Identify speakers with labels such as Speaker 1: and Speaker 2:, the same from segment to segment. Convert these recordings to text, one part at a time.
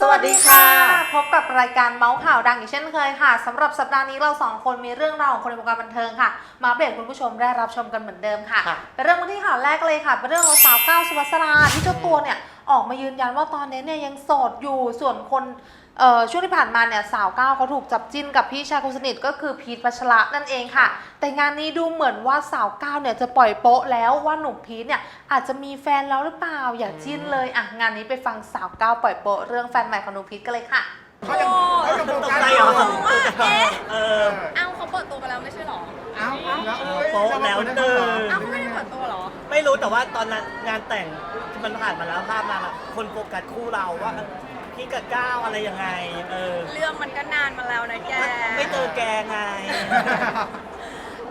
Speaker 1: สวัสดีค่ะ พบกับรายการเมาส์ข่าวดังอีกเช่นเคยค่ะสำหรับสัปดาห์นี้เราสองคนมีเรื่องราวของคนในวงการบันเทิงค่ะ มาอัปเดตคุณผู้ชมได้รับชมกันเหมือนเดิมค่ะ
Speaker 2: ค่ะ
Speaker 1: ไปเริ่มกันที่ข่าวแรกเลยค่ะ เป็นเรื่องของสาวก้าวสุภัสราที่เจ้าตัวเนี่ยออกมายืนยันว่าตอนนี้เนี่ยยังโสดอยู่ส่วนคนเอ่อช่วงที่ผ่านมาเนี่ยสาวก้าวเขาถูกจับจิ้นกับพี่ชายคนสนิทก็คือพีทพัชระนั่นเองค่ะ แต่งานนี้ดูเหมือนว่าสาวก้าวเนี่ยจะปล่อยโป๊ะแล้วว่าหนุ่มพีทเนี่ยอาจจะมีแฟนแล้วหรือเปล่าอย่าจิ้นเลยอะงานนี้ไปฟังสาวก้าวปล่อยโป๊ะเรื่องแฟนใหม่ของหนุ่มพีทกันเลยค่ะ
Speaker 3: เขายังเขายังโฟ
Speaker 2: ตก
Speaker 3: กัส
Speaker 2: ใจ
Speaker 3: อ
Speaker 2: เหร
Speaker 3: ยู่
Speaker 2: อ
Speaker 4: ว่าเอ๊ะ
Speaker 2: เออ
Speaker 4: เอ้าเขาเปิดตัวไปแล้วไม่ใช่หรอ
Speaker 3: เอ้าแล้วเอ้ย
Speaker 2: โป๊ะแล้วหนึ่ง
Speaker 4: เอ้าเขาไม่ได้เปิดตัวหรอ
Speaker 2: ไม่รู้แต่ว่าตอนนั้นงานแต่งที่มันผ่านมาแล้วภาพนั้นอะคนโฟกัสคู่เราว่าพี่กับก้าวอะไรยังไง เออ
Speaker 4: เรื่องมันก็นานมาแล้วนะแก
Speaker 2: ไม่เจอแกไง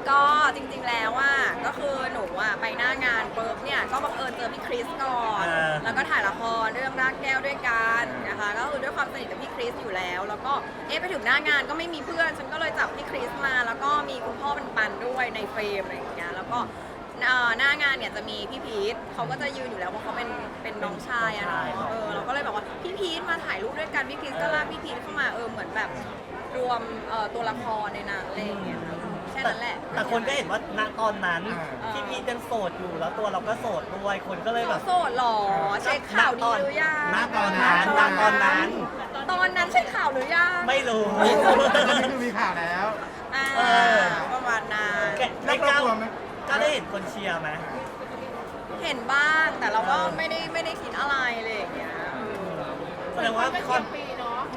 Speaker 4: ก็จริงๆแล้วว่าก็คือหนูอะไปหน้างานปุ๊บเนี่ยก็บังเอิญเจอพี่คริสก่อน
Speaker 2: อ่า
Speaker 4: แล้วก็ถ่ายละครเรื่องรากแก้วด้วยกันนะคะก็คือด้วยความสนิทกับพี่คริสอยู่แล้ว แล้วก็เอ๊ะไปถึงหน้างานก็ไม่มีเพื่อน ฉันก็เลยจับพี่คริสมา แล้วก็มีคุณพ่อเป็นปันๆด้วยในเฟรมอะไรอย่างเงี้ยแล้วก็ เอ่อหน้างานเนี่ยจะมีพี่พีทเขาก็จะยืนอยู่แล้วเพราะเขาเป็นเป็นน้องชายอะเนาะเออเราก็เลยบอกว่าพี่พีทมาถ่ายรูปด้วยกันพี่คริสก็ลากพี่พีทเข้ามาเออเหมือนแบบรวมเอ่อตัวละครในหนังอะไรอย่างเงี้ยแค่นั้นแหละ
Speaker 2: แต่คนก็เห็นว่าณตอนนั้น
Speaker 4: อ่า
Speaker 2: พี่พีทยังโสดอยู่แล้วตัวเราก็โสดด้วยคนก็เลยแบ
Speaker 4: เขา
Speaker 2: บ
Speaker 4: โสดเหรอเช็คข่าวดีหรือยัง
Speaker 3: ณตอน
Speaker 2: นั้
Speaker 3: นั้น
Speaker 2: ณตอนนั้น
Speaker 4: ตอนนั้นเช็คข่าวหรือยัง
Speaker 2: ไม่รู้
Speaker 3: แต่ตอนนี้คือมีข่าวแล้ว
Speaker 4: อ่า
Speaker 2: เออ
Speaker 4: ประมาณนั้น
Speaker 2: แก
Speaker 3: แล้
Speaker 2: ไม่
Speaker 3: ว
Speaker 2: ก้าว
Speaker 3: กลัวไหม
Speaker 2: ก็ได้เห็นคนเชียร์ไหม
Speaker 4: เห็นบ้างแต่เราก็ไม่ได้ไม่ได้คิดอะไรเลยอย่างเงี้ย
Speaker 2: แสดงว่าคอน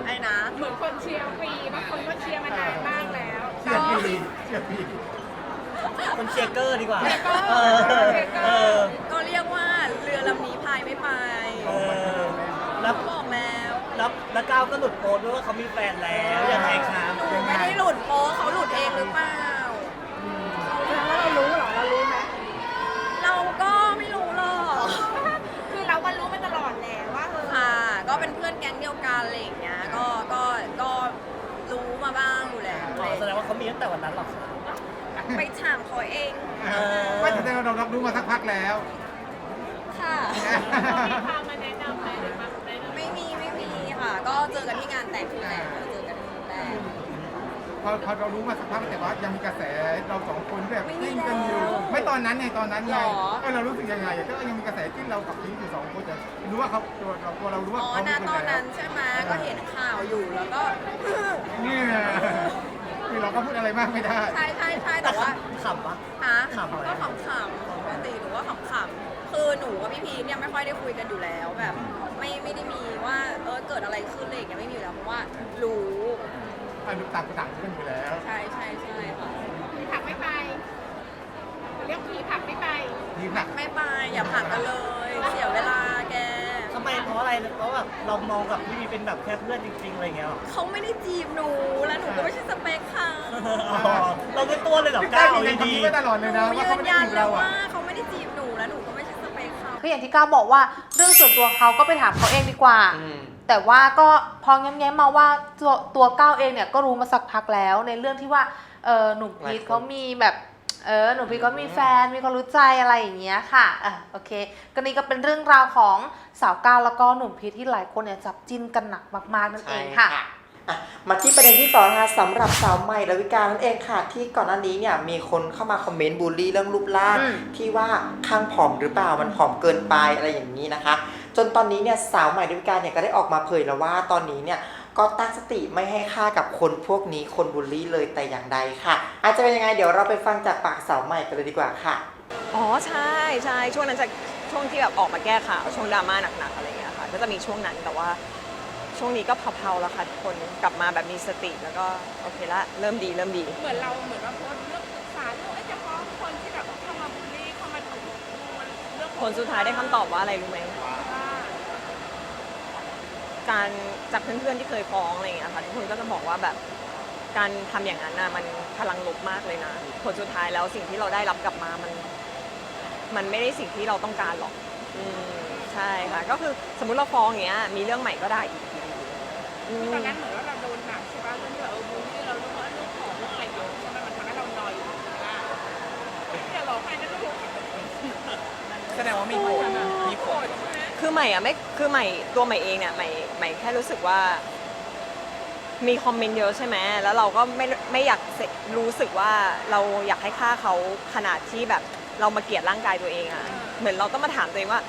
Speaker 4: ไอ้นะ
Speaker 5: เหมือนคนเชียร์ฟรีบางคนก็เชียร์มานานมากแล้ว
Speaker 3: เชียร์ปีเชียร์ปี
Speaker 2: คนเชียร์เกอร์ดีกว่า
Speaker 5: เชียร์เกอร์
Speaker 2: เออ
Speaker 5: เชียร์เกอร์
Speaker 2: เออ
Speaker 4: ก็เรียกว่าเรือลำนี้พายไม่ไป
Speaker 2: เออ แล้ว
Speaker 4: บอกแล้ว
Speaker 2: แล้วแล้วก้าวก็หลุดโพสต์ด้วยว่าเขามีแฟนแล้วยังไงครับ
Speaker 4: หนูไม่ได้หลุดโป๊ะเขาหลุดเองหรือเปล่า
Speaker 5: แล้วเรารู้เหรอ เรารู้ไหม
Speaker 4: เราก็ไม่รู้หรอก
Speaker 5: คือเราก็รู้มาตลอดแหละว่าเออ
Speaker 4: ค่ะ ก็เป็นเพื่อนแก๊งเดียวกันอะไรอย่างเงี้ยก็ก็ก็รู้มาบ้างอยู่แล้ว
Speaker 2: อ๋อแสดงว่าเขามีตั้งแต่วันนั้น หรอครับ
Speaker 4: ไปถามเขาเอง
Speaker 2: เออ
Speaker 3: ไม่แสดงว่าเรารับรู้มาสักพักแล้ว
Speaker 4: ค่ะ
Speaker 5: มีพามาแนะนำไหมหรือมาแนะนำ
Speaker 4: ไม่มีไม่มีค่ะ ก็เจอกันที่งานแต่งนี่แหละเจอกันที่งานแต่ง
Speaker 3: พอพอเรารู้มาสักพักแต่ว่ายังมีกระแสเราสองคนแบบ
Speaker 4: ไม่มี
Speaker 3: จิ้นกันอยู่
Speaker 4: แล้ว
Speaker 3: ไม่ตอนนั้นไงตอนนั้นไง
Speaker 4: หรอ
Speaker 3: ก็เรารู้สึกยังไงก็ยังมีกระแสจิ้นเรากับพีทอยู่สองคนแต่รู้ว่าเขาตัวเราตัวเรารู้ว่า
Speaker 4: อ๋อ
Speaker 3: เขา
Speaker 4: ณ
Speaker 3: มี
Speaker 4: ต
Speaker 3: ค
Speaker 4: อน
Speaker 3: นแล้
Speaker 4: นั้
Speaker 3: วน
Speaker 4: ใช่ไหมก็เห็นข่าวอยู่แล้วก็
Speaker 3: เนี่ย คือเราก็พูดอะไรมากไม่ได้
Speaker 4: ใช่ใช่ใช่แต่ว่า
Speaker 2: ขำปะ
Speaker 4: ฮะ
Speaker 2: ขำอะไร
Speaker 4: ก็ขำๆปกติหนูว่าขำๆคือหนูกับพี่พีชเนี่ยไม่ค่อยได้คุยกันอยู่แล้วแบบไม่ไม่ได้มีว่าเออเกิดอะไรขึ้นอะไรอย่างเงี้ยไม่มีอยู่แล้วเพราะว่ารู้
Speaker 3: อันต่างคนต่างกันอยู่แล้ว
Speaker 4: ใช่ใช่ใช่ค่ะ
Speaker 5: ผีผักไม่ไปเรียกผีผักไม่ไป
Speaker 3: นี่หนัก
Speaker 4: ไม่ไปอย่าผลักกันเลย เสียเวลาแก
Speaker 2: ทำไม เพราะอะไรเพราะแบบเรามองกับพี่มีเป็นแบบแค่เพื่อนจริงๆอะไรเงี้ยหรอ
Speaker 4: เขาไม่ได้จีบหนูและหนูก็ไม่ใช่สเปคเขา
Speaker 2: อ๋อเราเป็นตัวเลยเหรอ
Speaker 3: พี่
Speaker 2: ก้า
Speaker 3: ก้าววยืนยัน
Speaker 2: ดี
Speaker 3: คำนี้มาตลอด
Speaker 4: ห
Speaker 3: เลย
Speaker 4: นู
Speaker 3: นะว่า
Speaker 4: ยื
Speaker 3: เขา
Speaker 4: น
Speaker 3: ไม่ได้
Speaker 4: ยัน
Speaker 3: จีบ
Speaker 4: เล
Speaker 3: เรา
Speaker 4: ย
Speaker 3: อะ
Speaker 4: ว่าเขาไม่ได้จีบหนูและหนูก็ไม่ใช่สเปคเขา
Speaker 1: คืออย่างที่ก้าวบอกว่าเรื่องส่วนตัวเขาก็ไปถามเขาเองดีกว่า
Speaker 2: อืม
Speaker 1: แต่ว่าก็พอแง้มๆมาว่าตัวตัวก้าวเองเนี่ยก็รู้มาสักพักแล้วในเรื่องที่ว่าเออหนุ่มพีทเขามีแบบ เออหนุ่มพีทเขามีแฟนมีคนรู้ใจอะไรอย่างเงี้ยค่ะอะโอเคก็นี่ก็เป็นเรื่องราวของสาวก้าวแล้วก็หนุ่มพีทที่หลายคนเนี่ยจับจิ้นกันหนักมากๆนั่นเองค่ะ
Speaker 6: อะมาที่ประเด็นที่สองนะคะสำหรับสาวใหม่ดาวิกานั่นเองค่ะ ที่ก่อนหน้านี้เนี่ยมีคนเข้ามาคอมเมนต์บูลลี่เรื่องรูปร่าง
Speaker 1: อืม
Speaker 6: ที่ว่าข้างผอมหรือเปล่ามันผอมเกินไปอะไรอย่างนี้นะคะ จนตอนนี้เนี่ยสาวใหม่ดาวิกาเนี่ยก็ได้ออกมาเผยแล้วว่าตอนนี้เนี่ย ก็ตั้งสติไม่ให้ค่ากับคนพวกนี้คนบูลลี่เลยแต่อย่างใดค่ะ อาจจะเป็นยังไงเดี๋ยวเราไปฟังจากปากสาวใหม่กันเลยดีกว่าค่ะ
Speaker 7: อ๋อใช่ใช่ช่วงนั้นจะช่วงที่แบบออกมาแก้ข่าวช่วงดราม่าหนักๆอะไรอย่างเงี้ยค่ะ ก็จะมีช่วงนั้นแต่ว่าช่วงนี้ก็เผาๆแล้วค่ะทุกคนกลับมาแบบมีสติแล้วก็โอเคละเริ่มดีเริ่มดี
Speaker 5: เหมือนเราเหมือนว่าโพสต์เรื่องปรึกษาเรื่องเอ้ยจะฟ้องคนที่แบบเข้ามาบูลลี่เข้ามาถูกเรื่อง
Speaker 7: ผลสุดท้ายได้คำตอบว่าอะไรรู้ไหม
Speaker 5: ว่า
Speaker 7: การจากเพื่อนๆที่เคยฟ้องอะไรอย่างเงี้ยค่ะทุกคนก็จะบอกว่าแบบการทำอย่างนั้นน่ะมันพลังลบมากเลยนะผลสุดท้ายแล้วสิ่งที่เราได้รับกลับมามัน มันไม่ได้สิ่งที่เราต้องการหรอกอืมใช่ค่ะ ก็คือสมมุติเราฟ้องอย่างเงี้ย มีเรื่องใหม่ก็ได้อีกอืม
Speaker 5: ตอนนั้นเหมือนว่าเราโดนหนักใช่ป่ะเรื่องที่แบบเออบูลลี่เราเรื่องว่าเรื่องของเรื่องอะไรเยอะใช่ไหมมันทำให้เรานอยอยู่ใช่ไหมเนี่ยร้องไห้นั่นก็รู้
Speaker 2: ๆ
Speaker 8: แสดงว่ามีผลมีผล
Speaker 7: คือใหม่อะไม่คือใหม่ตัวใหม่เองเนี่ยใหม่ใหม่แค่รู้สึกว่า มีคอมเมนต์เยอะใช่ไหมแล้วเราก็ไม่ไม่อยากเสรู้สึกว่าเราอยากให้ค่าเขาขนาดที่แบบเรามาเกลียดร่างกายตัวเองอะเหมือนเราต้องมาถามตัวเองว่า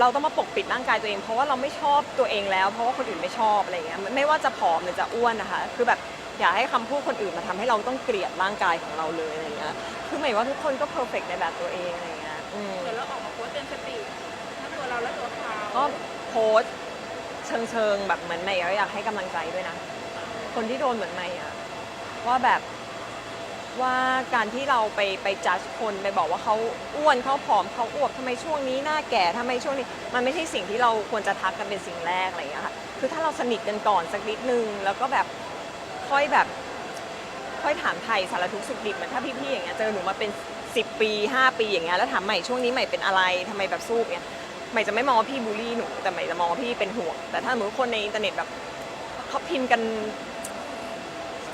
Speaker 7: เราต้องมาปกปิดร่างกายตัวเอง เพราะว่าเราไม่ชอบตัวเองแล้ว เพราะว่าคนอื่นไม่ชอบอะไรเงี้ยไม่ว่าจะผอมหรือจะอ้วนนะคะ คือแบบอย่าให้คำพูดคนอื่นมาทำให้เราต้องเกลียดร่างกายของเราเลยอะไรเงี้ยคือหมายว่าทุกคนก็เพอร์เฟกในแบบตัวเองอะไรเงี้ยอืม
Speaker 5: เดี๋ยวเราออกมาโพสต์เตือนสติทั้ง ตัวเราและตัวเขา
Speaker 7: ก็โพสต์เชิงเชิงๆแบบเหมือนใหม่ก็อยากให้กำลังใจด้วยนะ คนที่โดนเหมือนใหม่อะว่าแบบว่าการที่เราไปไปจัดคนไปบอกว่าเขาอ้วนเขาผอมเขาอ้วกทำไมช่วงนี้หน้าแก่ทำไมช่วงนี้ มันไม่ใช่สิ่งที่เราควรจะทักกันเป็นสิ่งแรกอะไรอย่างเงี้ยค่ะคือถ้าเราสนิทกันก่อนสักนิดนึงแล้วก็แบบค่อยแบบ ค่อยถามไทยสารทุกข์สุขดิบเหมือนถ้าพี่ๆอย่างเงี้ยเจอหนูมาเป็น 10 ปี 5 ปีอย่างเงี้ยแล้วถามใหม่ช่วงนี้ใหม่เป็นอะไรทำไมแบบสู้เนี่ย หม่จะไม่มองว่าพี่บูลลี่หนูแต่ใหม่จะมองว่าพี่เป็นห่วง แต่ถ้าสมมติคนในอินเทอร์เน็ตแบบเขาพิมพ์กัน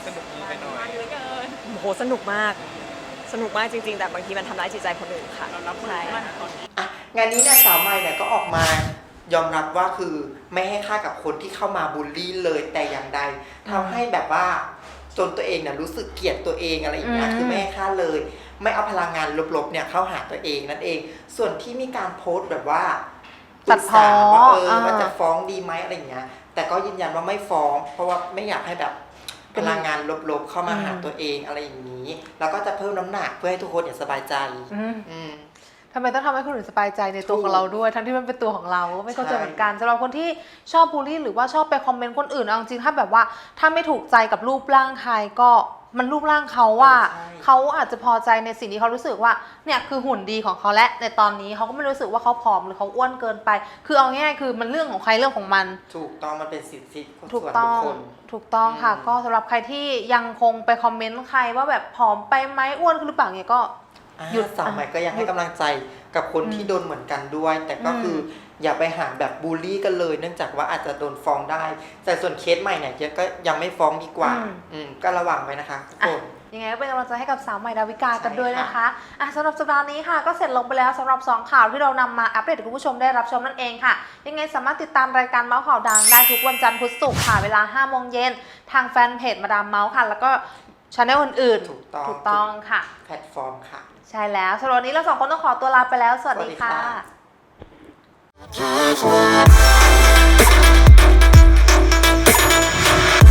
Speaker 8: สนุกดีไปหน่อย
Speaker 5: เหลือเกิน
Speaker 7: โอ้โหสนุกมาก สนุกมากจริง ๆ แต่บางทีมันทำร้ายจิตใจคนอื่นค่ะใช่
Speaker 6: อะงานนี้เนี่ยสาวใหม่เนี่ยก็ออกมายอมรับว่าคือไม่ให้ค่ากับคนที่เข้ามาบูลลี่เลยแต่อย่างใดทำให้แบบว่า จนตัวเองเนี่ยรู้สึกเกลียดตัวเองอะไรอย่างเงี้ย
Speaker 1: อืม
Speaker 6: คือไม่ให้ค่าเลย ไม่เอาพลังงานลบๆเนี่ยเข้าหาตัวเองนั่นเอง ส่วนที่มีการโพสต์แบบว่า
Speaker 1: ตัดพ้อ
Speaker 6: ปรึกษาว่าเออ
Speaker 1: อ่า
Speaker 6: ว่าจะฟ้องดีไหมอะไรอย่างเงี้ย แต่ก็ยืนยันว่าไม่ฟ้อง เพราะว่าไม่อยากให้แบบพลังงานลบๆเข้ามาหา
Speaker 1: อืม
Speaker 6: ตัวเองอะไรอย่างนี้ แล้วก็จะเพิ่มน้ำหนักเพื่อให้ทุกคนเนี่ยสบายใจ
Speaker 1: อืม
Speaker 6: อืม
Speaker 1: ทำไมต้องทำให้คนอื่นสบายใจในตัว
Speaker 6: ถูก
Speaker 1: ของเราด้วย ทั้งที่มันเป็นตัวของเราก็ไม่เข้าใจ
Speaker 6: ใช่
Speaker 1: เหมือนกันสำหรับคนที่ชอบบูลลี่หรือว่าชอบไปคอมเมนต์คนอื่นเอาจริงๆถ้าแบบว่าถ้าไม่ถูกใจกับรูปร่างใครก็มันรูปร่างเขาว่า
Speaker 6: ใช่
Speaker 1: เขาอาจจะพอใจในสิ่งที่เขารู้สึกว่าเนี่ยคือหุ่นดีของเขาและในตอนนี้เขาก็ไม่รู้สึกว่าเขาผอมหรือเขาอ้วนเกินไป คือเอาง่ายๆคือมันเรื่องของใครเรื่องของมัน
Speaker 6: ถูกต้องมันเป็นสิทธิส่
Speaker 1: ถูก
Speaker 6: วน
Speaker 1: ต้
Speaker 6: บุ
Speaker 1: อ
Speaker 6: ค
Speaker 1: ง
Speaker 6: คล
Speaker 1: ถูกต้องค่ะ
Speaker 6: อืม
Speaker 1: ก็สำหรับใครที่ยังคงไปคอมเมนต์ใครว่าแบบผอมไปไหมอ้วนขึ้นหรือเปล่าเนี่ยก็
Speaker 6: อ่า
Speaker 1: หยุด
Speaker 6: สาวใหม่ก็ยัง
Speaker 1: หยุ
Speaker 6: ให้
Speaker 1: ด
Speaker 6: กำลังใจกับคน
Speaker 1: อืม
Speaker 6: ที่โดนเหมือนกันด้วย แต่ก็คือออย่าไปหาแบบบูลลี่กันเลย เนื่องจากว่าอาจจะโดนฟ้องได้ แต่ส่วนเคสใหม่เนี่ยเจ๊ก็ยังไม่ฟ้องดีกว่า
Speaker 1: อืม
Speaker 6: อืมก็ระวังไว้นะคะทุกคน
Speaker 1: ยังไงก็เป็นกำลังใจให้กับสาวใหม่ดาวิกากัน
Speaker 6: ใช่
Speaker 1: ด้วย
Speaker 6: ค่ะ
Speaker 1: นะคะอะสำหรับสัปดาห์นี้ค่ะ ก็เสร็จลงไปแล้วสำหรับ 2 ข่าวที่เรานำมาอัปเดตให้คุณผู้ชมได้รับชมนั่นเองค่ะ ยังไงสามารถติดตามรายการเมาส์ข่าวดังได้ทุกวันจันทร์พุธศุกร์ค่ะเวลา5โมงเย็นทางแฟนเพจมาดามเมาส์ค่ะ แล้วก็ช anel อื่น
Speaker 6: ถูกต้อง
Speaker 1: ถูกต้องค่ะ
Speaker 6: แพลตฟอร์มค่ะ
Speaker 1: ใช่แล้วสำหรับวันนี้เราสองคนต้องขอตัวลาไปแล้ว
Speaker 6: สวัสดี
Speaker 1: ค่ะ
Speaker 6: ค่ะ